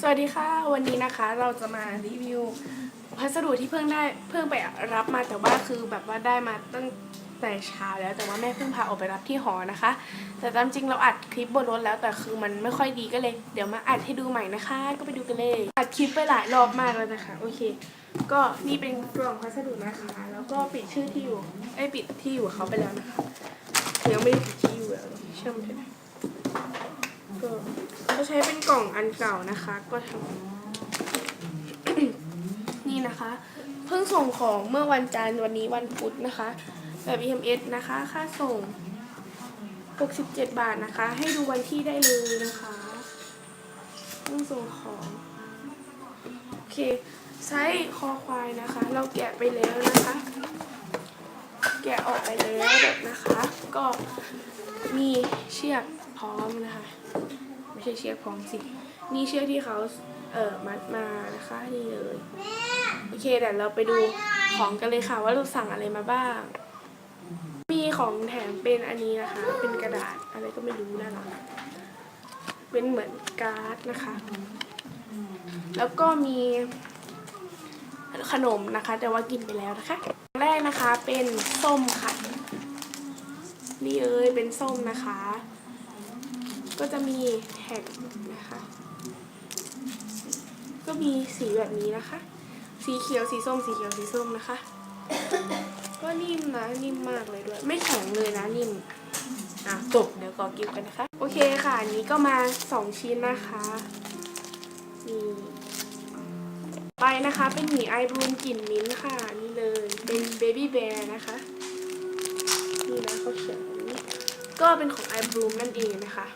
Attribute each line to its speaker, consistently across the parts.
Speaker 1: สวัสดีค่ะ วันนี้นะคะเราจะมารีวิวพัสดุที่เพิ่งได้เพิ่งไปรับมาแต่ว่าคือแบบว่าได้มาตั้งแต่เช้าแล้วแต่ว่าแม่เพิ่งพาออกไปรับที่หอนะคะ แต่ตามจริงเราอัดคลิปบนรถแล้วแต่คือมันไม่ค่อยดีก็เลย เดี๋ยวมาอัดให้ดูใหม่นะคะ ก็ไปดูกันเลยอัดคลิปไปหลายรอบมากแล้วนะคะโอเค ก็นี่เป็นกล่องพัสดุนะคะ แล้วก็ปิดชื่อที่อยู่ไอ้ปิดที่อยู่เขาไปแล้วนะคะยังไม่ได้ปิดที่อยู่แล้วเชื่อมันเถอะ ก็เขาใช้เป็นกล่องอันเก่านะคะ ก็ทำนี่นะคะ เพิ่งส่งของเมื่อวันจันทร์วันนี้วันพุธนะคะ แบบ EMS นะคะ ค่าส่ง 67 บาทนะคะ ให้ดูวันที่ได้เลยนะคะเพิ่งส่งของโอเคไซส์คอควายนะคะ เราแกะไปแล้วนะคะ แกะออกไปแล้วแบบนะคะ ก็มีเชือกพร้อมนะคะ ไม่ใช่เชือกพร้อมสิ นี่เชือกที่เขาเอ่อมัดมานะคะนี่เลยโอเคเดี๋ยวเราไปดูของกันเลยค่ะว่าเราสั่งอะไรมาบ้าง มีของแถมเป็นอันนี้นะคะ เป็นกระดาษอะไรก็ไม่รู้น่ารักเป็นเหมือนการ์ดนะคะ แล้วก็มีขนมนะคะ แต่ว่ากินไปแล้วนะคะแรกนะคะเป็นส้มค่ะนี่เอ้ยเป็นส้มนะคะ ก็จะมีแท็กนะคะ ก็มีสีแบบนี้นะคะ สีเขียวสีส้มสีเขียวสีส้มนะคะ ก็นิ่มนะนิ่มมากเลยด้วย ไม่แข็งเลยนะนิ่มอะจบเดี๋ยวขอกินกันนะคะ โอเคค่ะอันนี้ก็มาสองชิ้นนะคะนี่ไปนะคะเป็นหมีไอบรูมกลิ่นมิ้นค่ะนี่เลยเป็นเบบี้แบร์นะคะนี่นะเขาเขียนนี้ก็เป็นของไอบรูมนั่นเองนะคะ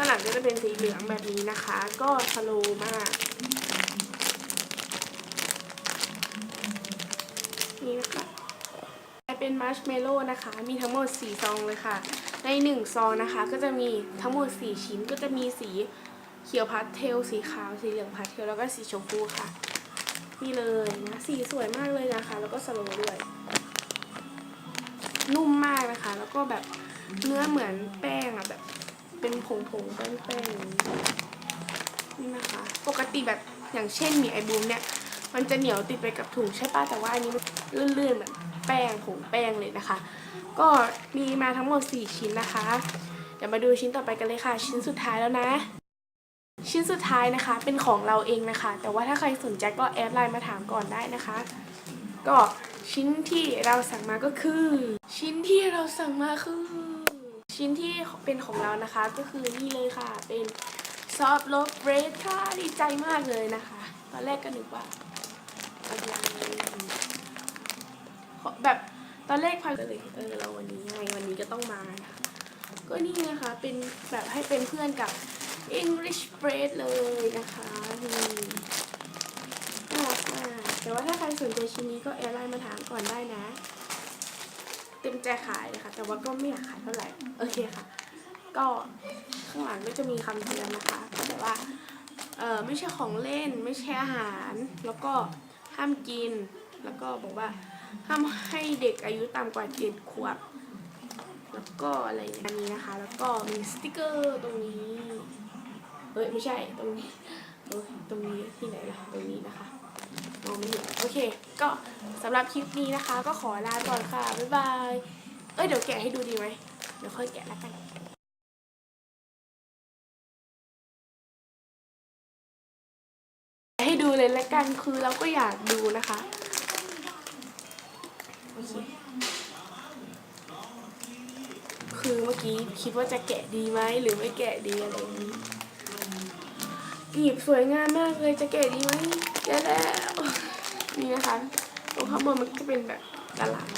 Speaker 1: ด้านหลังก็จะเป็นสีเหลืองแบบนี้นะคะ ก็สโลมาก นี่นะคะเป็นมัชเมลโล่นะคะ มีทั้งหมด 4 ซองเลยค่ะ ใน 1 ซองนะคะ ก็จะมีทั้งหมด 4 ชิ้น ก็จะมีสีเขียวพาสเทล สีขาว สีเหลืองพาสเทล แล้วก็สีชมพูค่ะ นี่เลยนะ สีสวยมากเลยนะคะ แล้วก็สโลด้วย นุ่มมากนะคะ แล้วก็แบบเนื้อเหมือนแป้งอะแบบ เป็นผงผงๆแป้งแป้งนี่นะคะ ปกติแบบอย่างเช่นหมีไอบูมเนี่ย มันจะเหนียวติดไปกับถุงใช่ป่ะแต่ว่าอันนี้ลื่นๆเหมือนแป้งผงแป้งเลยนะคะ ก็มีมาทั้งหมด 4 ชิ้นนะคะ เดี๋ยวมาดูชิ้นต่อไปกันเลยค่ะ ชิ้นสุดท้ายแล้วนะ ชิ้นสุดท้ายนะคะเป็นของเราเองนะคะ แต่ว่าถ้าใครสนใจก็แอดไลน์มาถามก่อนได้นะคะ ก็ชิ้นที่เราสั่งมาก็คือ ชิ้นที่เราสั่งมาคือ ชิ้นที่เป็นของเรานะคะก็คือนี่เลยค่ะ เป็นซอฟต์โลฟเบรดค่ะดีใจมากเลยนะคะ ตอนแรกก็นึกว่าอะไรแบบตอนแรกพันเลยเออเราวันนี้ยังไงวันนี้ก็ต้องมานะก็นี่นะคะเป็นแบบให้เป็นเพื่อนกับ English bread เลยนะคะนี่น่ารักมากแต่ว่าถ้าใครสนใจชิ้นนี้ก็แอดไลน์มาถามก่อนได้นะ เต็มใจขายนะคะ แต่ว่าก็ไม่อยากขายเท่าไหร่ โอเคค่ะ ก็ข้างหลังก็จะมีคำเตือนนะคะ ก็แบบว่า เออไม่ใช่ของเล่น ไม่ใช่อาหาร แล้วก็ห้ามกิน แล้วก็บอกว่าห้ามให้เด็กอายุต่ำกว่าเจ็ดขวบ แล้วก็อะไรเนี่ยอันนี้นะคะ แล้วก็มีสติกเกอร์ตรงนี้เอ้ยไม่ใช่ตรงนี้ตรงนี้ที่ไหนล่ะตรงนี้นะคะ มองไม่เห็นโอเค ก็สำหรับคลิปนี้นะคะ ก็ขอลาก่อนค่ะ บ๊ายบาย เอ้ยเดี๋ยวแกะให้ดูดีไหมเดี๋ยวค่อยแกะแล้วกันให้ดูเลยละกันคือเราก็อยากดูนะคะโอเคคือเมื่อกี้คิดว่าจะแกะดีไหมหรือไม่แกะดีอะไรอย่างนี้หยิบสวยงามมากเลยจะแกะดีไหม แกะแล้ว นี่นะคะตรงข้างบนมันก็เป็นแบบกระหล่ำ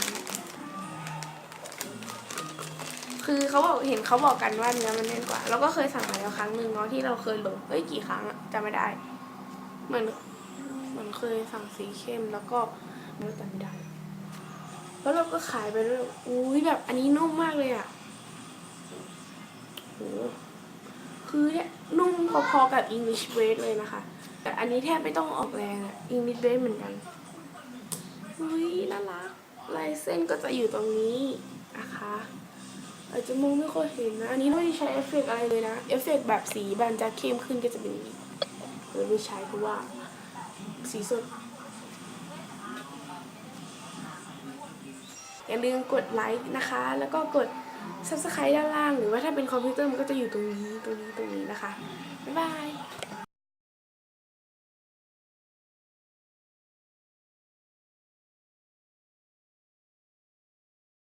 Speaker 1: คือเขาบอกเห็นเขาบอกกันว่าเนื้อมันแน่นกว่า เราก็เคยสั่งมาแล้วครั้งหนึ่งเนาะที่เราเคยลงเอ้ยกี่ครั้งอะจำไม่ได้ เหมือนเหมือนเคยสั่งสีเข้มแล้วก็ไม่จำไม่ได้แล้วเราก็ขายไปเรื่อยอุ้ยแบบอันนี้นุ่มมากเลยอะโหคือเนี่ยนุ่มพอๆกับ English Bread เลยนะคะ แต่อันนี้แทบไม่ต้องออกแรงอะ English Bread เหมือนกันอุ้ยน่ารักลายเส้นก็จะอยู่ตรงนี้นะคะอาจจะมองไม่ค่อยเห็นนะ อันนี้ไม่ได้ใช้เอฟเฟกต์อะไรเลยนะ เอฟเฟกต์แบบสีมันจะเข้มขึ้นก็จะเป็นนี้เราไม่ใช้เพราะว่า สีสด อย่าลืมกดไลค์นะคะ แล้วก็กด subscribe ด้านล่าง หรือว่าถ้าเป็นคอมพิวเตอร์มันก็จะอยู่ตรงนี้ ตรงนี้ ตรงนี้นะคะ บ๊ายบาย